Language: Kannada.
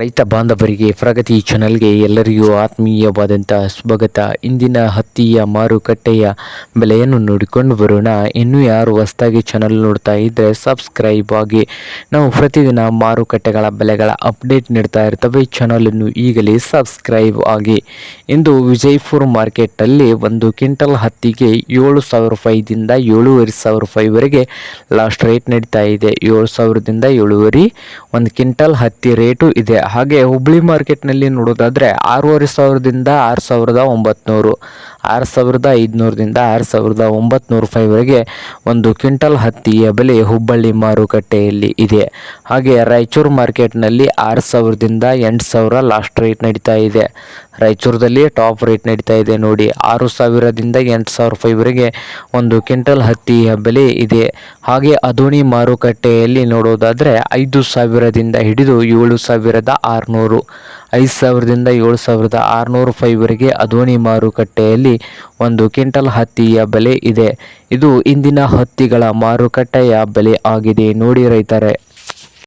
ರೈತ ಬಾಂಧವರಿಗೆ ಪ್ರಗತಿ ಚಾನಲ್ಗೆ ಎಲ್ಲರಿಗೂ ಆತ್ಮೀಯವಾದಂಥ ಸ್ವಾಗತ. ಇಂದಿನ ಹತ್ತಿಯ ಮಾರುಕಟ್ಟೆಯ ಬೆಲೆಯನ್ನು ನೋಡಿಕೊಂಡು ಬರೋಣ. ಇನ್ನೂ ಯಾರು ಹೊಸದಾಗಿ ಚಾನಲ್ ನೋಡ್ತಾ ಇದ್ದರೆ ಸಬ್ಸ್ಕ್ರೈಬ್ ಆಗಿ. ನಾವು ಪ್ರತಿದಿನ ಮಾರುಕಟ್ಟೆಗಳ ಬೆಲೆಗಳ ಅಪ್ಡೇಟ್ ನೀಡ್ತಾ ಇರ್ತವೆ. ಚಾನಲನ್ನು ಈಗಲೇ ಸಬ್ಸ್ಕ್ರೈಬ್ ಆಗಿ. ಇಂದು ವಿಜಯಪುರ ಮಾರ್ಕೆಟಲ್ಲಿ ಒಂದು ಕ್ವಿಂಟಲ್ ಹತ್ತಿಗೆ ಏಳು ಸಾವಿರ ರೂಪಾಯಿದಿಂದ ಏಳುವರೆ ಸಾವಿರ ರೂಪಾಯಿವರೆಗೆ ಲಾಸ್ಟ್ ರೇಟ್ ನಡೀತಾ ಇದೆ. ಏಳು ಸಾವಿರದಿಂದ ಏಳುವರಿ. ಒಂದು ಕ್ವಿಂಟಲ್ ಹತ್ತಿ ರೇಟು ಇದೆ. ಹಾಗೆ ಹುಬ್ಳಿ ಮಾರ್ಕೆಟ್ನಲ್ಲಿ ನೋಡೋದಾದರೆ ಆರೂವರೆ ಸಾವಿರದಿಂದ ಆರು ಸಾವಿರದ ಒಂಬತ್ನೂರು, ಆರು ಸಾವಿರದ ಐದುನೂರದಿಂದ ಆರು ಸಾವಿರದ ಒಂಬತ್ನೂರು ರೂಪಾಯಿವರೆಗೆ ಒಂದು ಕ್ವಿಂಟಲ್ ಹತ್ತಿಯ ಬೆಲೆ ಹುಬ್ಬಳ್ಳಿ ಮಾರುಕಟ್ಟೆಯಲ್ಲಿ ಇದೆ. ಹಾಗೆ ರಾಯಚೂರು ಮಾರ್ಕೆಟ್ನಲ್ಲಿ ಆರು ಸಾವಿರದಿಂದ ಎಂಟು ಸಾವಿರ ಲಾಸ್ಟ್ ರೇಟ್ ನಡೀತಾ ಇದೆ. ರಾಯಚೂರದಲ್ಲಿ ಟಾಪ್ ರೇಟ್ ನಡೀತಾ ಇದೆ ನೋಡಿ. ಆರು ಸಾವಿರದಿಂದ ಎಂಟು ಸಾವಿರ ರೂಪಾಯಿವರೆಗೆ ಒಂದು ಕ್ವಿಂಟಲ್ ಹತ್ತಿಯ ಬೆಲೆ ಇದೆ. ಹಾಗೆ ಅದೋಣಿ ಮಾರುಕಟ್ಟೆಯಲ್ಲಿ ನೋಡೋದಾದರೆ ಐದು ಸಾವಿರದಿಂದ ಹಿಡಿದು ಏಳು ಸಾವಿರದ ಆರುನೂರು. ಐದು ಸಾವಿರದಿಂದ ಏಳು ಸಾವಿರದ ಆರುನೂರು ರೂಪಾಯಿವರೆಗೆ ಅದೋಣಿ ಮಾರುಕಟ್ಟೆಯಲ್ಲಿ ಒಂದು ಕ್ವಿಂಟಲ್ ಹತ್ತಿಯ ಬೆಲೆ ಇದೆ. ಇದು ಇಂದಿನ ಹತ್ತಿಗಳ ಮಾರುಕಟ್ಟೆಯ ಬೆಲೆ ಆಗಿದೆ, ನೋಡಿ ರೈತರೆ.